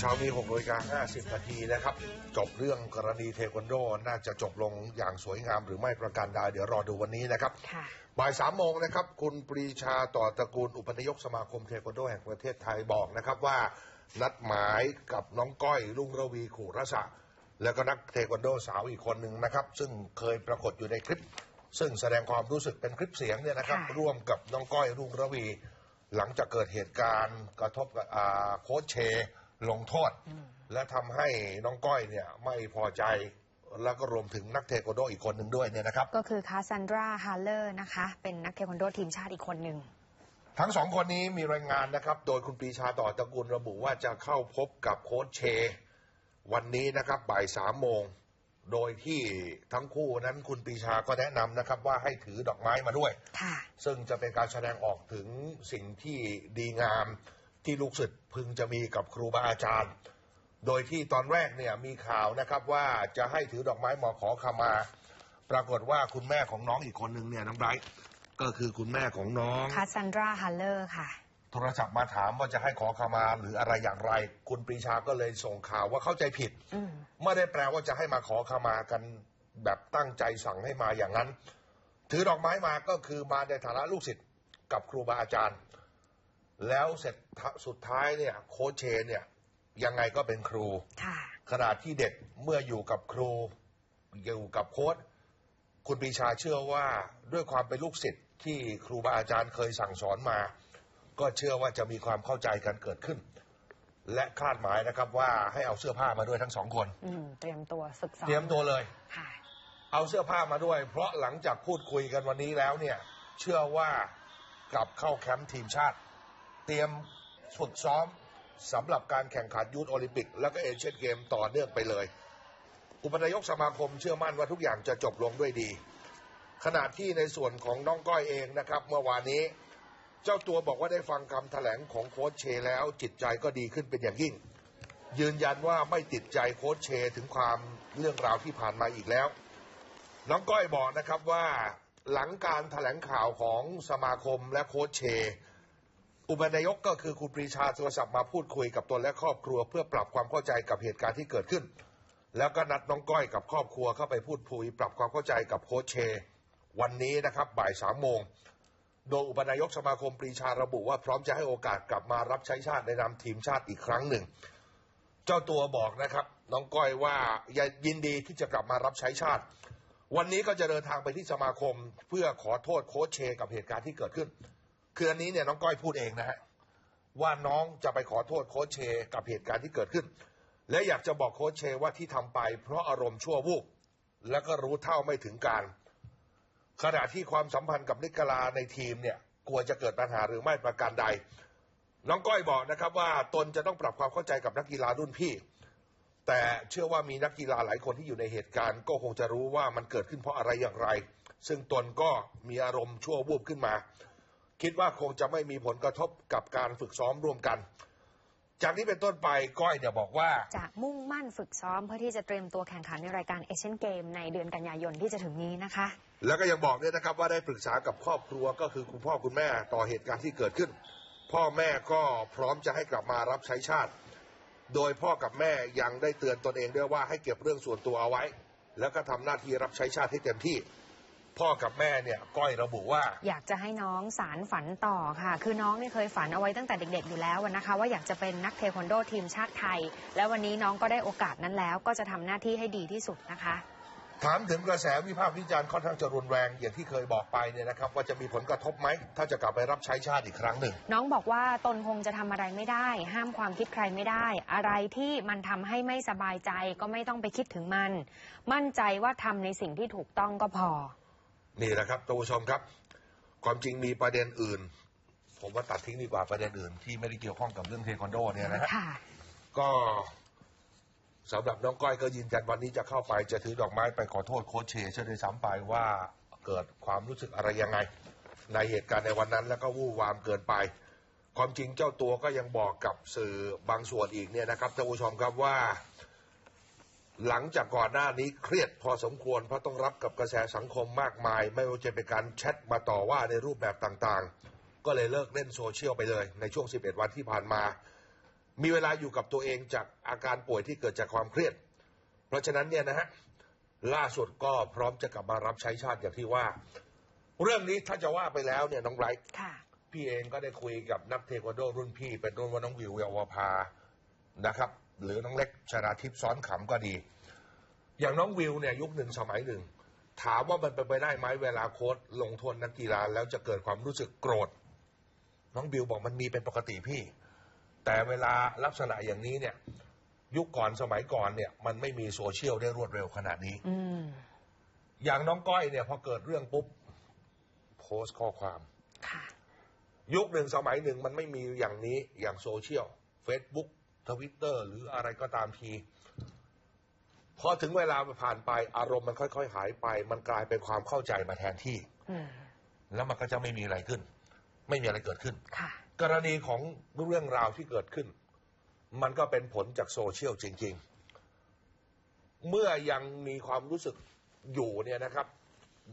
เช้านี้6นาฬิกา50 นาทีนะครับ จบเรื่องกรณีเทควันโด น่าจะจบลงอย่างสวยงามหรือไม่ประการใดเดี๋ยวรอดูวันนี้นะครับค่ะบ่ายสามโมงนะครับ คุณปรีชาต่อตระกูลอุปนายกสมาคมเทควันโดแห่งประเทศไทยบอกนะครับว่า นัดหมายกับน้องก้อยลุงระวีขู่รศะแล้วก็นักเทควันโดสาวอีกคนหนึ่งนะครับ ซึ่งเคยปรากฏอยู่ในคลิป ซึ่งแสดงความรู้สึกเป็นคลิปเสียงเนี่ยนะครับค่ะร่วมกับน้องก้อยลุงระวี หลังจากเกิดเหตุการณ์กระทบกับอ่าโค้ชเช ลงโทษ และทำให้น้องก้อยเนี่ยไม่พอใจ แล้วก็รวมถึงนักเทควันโดอีกคนหนึ่งด้วยเนี่ยนะครับ ก็คือคาซันดราฮาร์เลอร์นะคะ เป็นนักเทควันโดทีมชาติอีกคนหนึ่ง ทั้งสองคนนี้มีรายงานนะครับ โดยคุณปรีชาต่อตระกูลระบุว่าจะเข้าพบกับโค้ชเช วันนี้นะครับบ่ายสามโมง โดยที่ทั้งคู่นั้นคุณปรีชาก็แนะนำนะครับว่าให้ถือดอกไม้มาด้วย ค่ะ ซึ่งจะเป็นการแสดงออกถึงสิ่งที่ดีงาม ที่ลูกศิษย์พึงจะมีกับครูบาอาจารย์ โดยที่ตอนแรกเนี่ยมีข่าวนะครับว่าจะให้ถือดอกไม้มาขอขมา ปรากฏว่าคุณแม่ของน้องอีกคนนึงเนี่ยน้องไบรท์ก็คือคุณแม่ของน้องคาซันดราฮาร์เลอร์ค่ะ โทรศัพท์มาถามว่าจะให้ขอขมาหรืออะไรอย่างไร คุณปรีชาก็เลยส่งข่าวว่าเข้าใจผิดอืมไม่ได้แปลว่าจะให้มาขอขมากันแบบตั้งใจสั่งให้มาอย่างนั้น ถือดอกไม้มาก็คือมาในฐานะลูกศิษย์กับครูบาอาจารย์ แล้วเสร็จสุดท้ายเนี่ยโค้ชเชเนี่ย ยังไงก็เป็นครู ค่ะขณะที่เด็กเมื่ออยู่กับครู อยู่กับโค้ชคุณปรีชาเชื่อว่าด้วยความเป็นลูกศิษย์ที่ครูบาอาจารย์เคยสั่งสอนมา ก็เชื่อว่าจะมีความเข้าใจกันเกิดขึ้น และคาดหมายนะครับว่าให้เอาเสื้อผ้ามาด้วยทั้งสองคน อืมเตรียมตัวฝึกซ้อมเตรียมตัวเลย ค่ะ เอาเสื้อผ้ามาด้วย เพราะหลังจากพูดคุยกันวันนี้แล้วเนี่ย เชื่อว่ากลับเข้าแคมป์ทีมชาติ เตรียมฝึกซ้อมสำหรับการแข่งขันยูทโอลิมปิก แล้วก็เอเชียนเกมต่อเนื่องไปเลย อุปนายกสมาคมเชื่อมั่นว่าทุกอย่างจะจบลงด้วยดี ขณะที่ในส่วนของน้องก้อยเองนะครับ เมื่อวานนี้ เจ้าตัวบอกว่าได้ฟังคำแถลงของโค้ชเชแล้วจิตใจก็ดีขึ้นเป็นอย่างยิ่ง ยืนยันว่าไม่ติดใจโค้ชเชถึงความเรื่องราวที่ผ่านมาอีกแล้ว น้องก้อยบอกนะครับว่าหลังการแถลงข่าวของสมาคมและโค้ชเช อุปนายกก็คือคุณปรีชาโทรศัพท์มาพูดคุยกับตนและครอบครัว เพื่อปรับความเข้าใจกับเหตุการณ์ที่เกิดขึ้น แล้วก็นัดน้องก้อยกับครอบครัวเข้าไปพูดคุย ปรับความเข้าใจกับโค้ชเช วันนี้นะครับบ่ายสามโมงโดยอุปนายกสมาคมปรีชาระบุว่าพร้อมจะให้โอกาสกลับมารับใช้ชาติในนามทีมชาติอีกครั้งหนึ่ง เจ้าตัวบอกนะครับน้องก้อยว่ายินดีที่จะกลับมารับใช้ชาติ วันนี้ก็จะเดินทางไปที่สมาคม เพื่อขอโทษโค้ชเช กับเหตุการณ์ที่เกิดขึ้น คืออันนี้เนี่ยน้องก้อยพูดเองนะฮะว่าน้องจะไปขอโทษโค้ชเชกับเหตุการณ์ที่เกิดขึ้น และอยากจะบอกโค้ชเชว่าที่ทำไป เพราะอารมณ์ชั่ววูบแล้วก็รู้เท่าไม่ถึงการ ขณะที่ความสัมพันธ์กับนิกลาในทีมเนี่ยกลัวจะเกิดปัญหาหรือไม่ประการใด น้องก้อยบอกนะครับว่าตนจะต้องปรับความเข้าใจกับนักกีฬารุ่นพี่ แต่เชื่อว่ามีนักกีฬาหลายคนที่อยู่ในเหตุการณ์ ก็คงจะรู้ว่ามันเกิดขึ้นเพราะอะไรอย่างไร ซึ่งตนก็มีอารมณ์ชั่ววูบขึ้นมา คิดว่าคงจะไม่มีผลกระทบกับการฝึกซ้อมร่วมกัน จากนี้เป็นต้นไปก้อยเนี่ยบอกว่า จะมุ่งมั่นฝึกซ้อมเพื่อที่จะเตรียมตัวแข่งขันในรายการเอเชียนเกมในเดือนกันยายนที่จะถึงนี้นะคะ แล้วก็ยังบอกด้วยนะครับว่าได้ปรึกษากับครอบครัวก็คือคุณพ่อคุณแม่ต่อเหตุการณ์ที่เกิดขึ้น พ่อแม่ก็พร้อมจะให้กลับมารับใช้ชาติ โดยพ่อกับแม่ยังได้เตือนตนเองด้วยว่าให้เก็บเรื่องส่วนตัวเอาไว้ แล้วก็ทำหน้าที่รับใช้ชาติให้เต็มที่ พ่อกับแม่เนี่ยก้อยระบุว่า อยากจะให้น้องสารฝันต่อค่ะ คือน้องเนี่ยเคยฝันเอาไว้ตั้งแต่เด็กๆอยู่แล้วนะคะ ว่าอยากจะเป็นนักเทควันโดทีมชาติไทย แล้ววันนี้น้องก็ได้โอกาสนั้นแล้ว ก็จะทำหน้าที่ให้ดีที่สุดนะคะ ถามถึงกระแสวิพากษ์วิจารณ์ค่อนข้างจะรุนแรงอย่างที่เคยบอกไปเนี่ยนะครับ ว่าจะมีผลกระทบไหมถ้าจะกลับไปรับใช้ชาติอีกครั้งหนึ่ง น้องบอกว่าตนคงจะทำอะไรไม่ได้ ห้ามความคิดใครไม่ได้ อะไรที่มันทำให้ไม่สบายใจก็ไม่ต้องไปคิดถึงมัน มั่นใจว่าทำในสิ่งที่ถูกต้องก็พอ นี่แหละครับท่านผู้ชมครับ ความจริงมีประเด็นอื่น ผมว่าตัดทิ้งดีกว่าประเด็นอื่น ที่ไม่ได้เกี่ยวข้องกับเรื่องเทควันโดเนี่ยนะฮะค่ะ ก็สำหรับน้องก้อยก็ยืนยันวันนี้จะเข้าไปจะถือดอกไม้ไปขอโทษโค้ชเชเชื่อด้วยซ้ำไปว่าเกิดความรู้สึกอะไรยังไง ในเหตุการณ์ในวันนั้นแล้วก็วู่วามเกินไป ความจริงเจ้าตัวก็ยังบอกกับสื่อบางส่วนอีกเนี่ยนะครับท่านผู้ชมครับว่า หลังจากก่อนหน้านี้เครียดพอสมควรเพราะต้องรับกับกระแสสังคมมากมาย ไม่ว่าจะเป็นการแชทมาต่อว่าในรูปแบบต่างๆ ก็เลยเลิกเล่นโซเชียลไปเลย ในช่วง 11 วันที่ผ่านมา มีเวลาอยู่กับตัวเองจากอาการป่วยที่เกิดจากความเครียด เพราะฉะนั้นเนี่ยนะฮะล่าสุดก็พร้อมจะกลับมารับใช้ชาติอย่างที่ว่า เรื่องนี้ถ้าจะว่าไปแล้วเนี่ยน้องไบรท์ค่ะพี่เองก็ได้คุยกับนักเทควันโดรุ่นพี่ เป็นรุ่นว่าน้องวิวเยาวภานะครับ หรือน้องเล็กชนาทิพย์ซ้อนขำก็ดี อย่างน้องวิวเนี่ยยุคหนึ่งสมัยหนึ่ง ถามว่ามันเป็นไปได้ไหมเวลาโค้ชลงโทษนักกีฬาแล้วจะเกิดความรู้สึกโกรธ น้องบิวบอกมันมีเป็นปกติพี่ แต่เวลาลักษณะอย่างนี้เนี่ย ยุคก่อนสมัยก่อนเนี่ย มันไม่มีโซเชียลได้รวดเร็วขนาดนี้อืมอย่างน้องก้อยเนี่ยพอเกิดเรื่องปุ๊บโพสต์ข้อความค่ะยุคหนึ่งสมัยหนึ่งมันไม่มีอย่างนี้อย่างโซเชียล Facebook ทวิตเตอร์หรืออะไรก็ตามทีพอถึงเวลาผ่านไปอารมณ์มันค่อย ๆ หายไป มันกลายเป็นความเข้าใจมาแทนที่อืมแล้วมันก็จะไม่มีอะไรขึ้น ไม่มีอะไรเกิดขึ้นค่ะกรณีของเรื่องราวที่เกิดขึ้น มันก็เป็นผลจากโซเชียลจริง ๆ เมื่อยังมีความรู้สึกอยู่เนี่ยนะครับ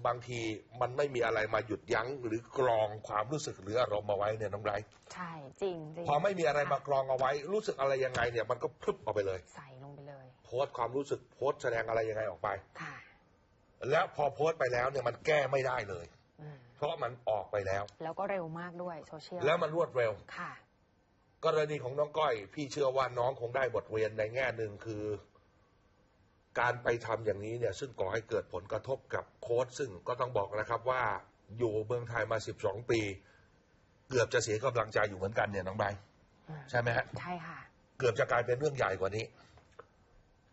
บางทีมันไม่มีอะไรมาหยุดยั้งหรือกรองความรู้สึกหรืออารมณ์มาไว้เนี่ยน้องไบรท์ใช่จริงจริงพอไม่มีอะไรมากรองเอาไว้ รู้สึกอะไรยังไงเนี่ยมันก็พรึบออกไปเลย ใส่ลงไปเลย โพสต์ความรู้สึกโพสต์แสดงอะไรยังไงออกไปค่ะ แล้วพอโพสต์ไปแล้วเนี่ยมันแก้ไม่ได้เลยอืมเพราะมันออกไปแล้ว แล้วก็เร็วมากด้วยโซเชียลแล้วมันรวดเร็วค่ะ กรณีของน้องก้อย พี่เชื่อว่าน้องคงได้บทเรียนในแง่หนึ่งคือ การไปทำอย่างนี้เนี่ยซึ่งก่อให้เกิดผลกระทบกับโค้ชซึ่งก็ต้องบอกนะครับว่าอยู่เมืองไทยมา 12 ปี เกือบจะเสียกำลังใจอยู่เหมือนกันเนี่ยน้องใบร์ทอืมใช่ไหมฮะใช่ค่ะ เกือบจะกลายเป็นเรื่องใหญ่กว่านี้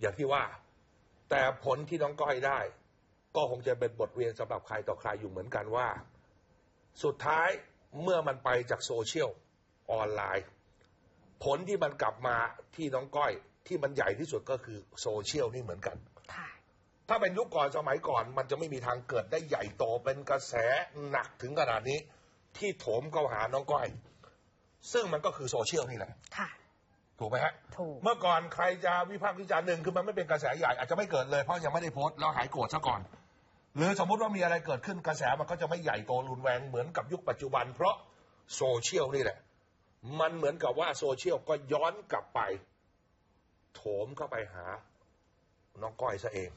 อย่างที่ว่า แต่ผลที่น้องก้อยได้ ก็คงจะเป็นบทเรียนสำหรับใครต่อใครอยู่เหมือนกันว่า สุดท้ายเมื่อมันไปจากโซเชียลออนไลน์ ผลที่มันกลับมาที่น้องก้อย ที่มันใหญ่ที่สุดก็คือโซเชียลนี่เหมือนกันค่ะถ้าเป็นยุคก่อนสมัยก่อน มันจะไม่มีทางเกิดได้ใหญ่โตเป็นกระแสหนักถึงขนาดนี้ ที่โถมเข้าหาน้องก้อย ซึ่งมันก็คือโซเชียลนี่แหละค่ะถูกไหมฮะถูกเมื่อก่อนใครจะวิพากษ์วิจารณ์หนึ่งคือมันไม่เป็นกระแสใหญ่อาจจะไม่เกิดเลยเพราะยังไม่ได้โพสต์แล้วหายโกรธซะก่อน หรือสมมุติว่ามีอะไรเกิดขึ้นกระแสมันก็จะไม่ใหญ่โตรุนแรงเหมือนกับยุคปัจจุบัน เพราะโซเชียลนี่แหละ มันเหมือนกับว่าโซเชียลก็ย้อนกลับไป โถมเข้าไปหาน้องก้อยซะเอง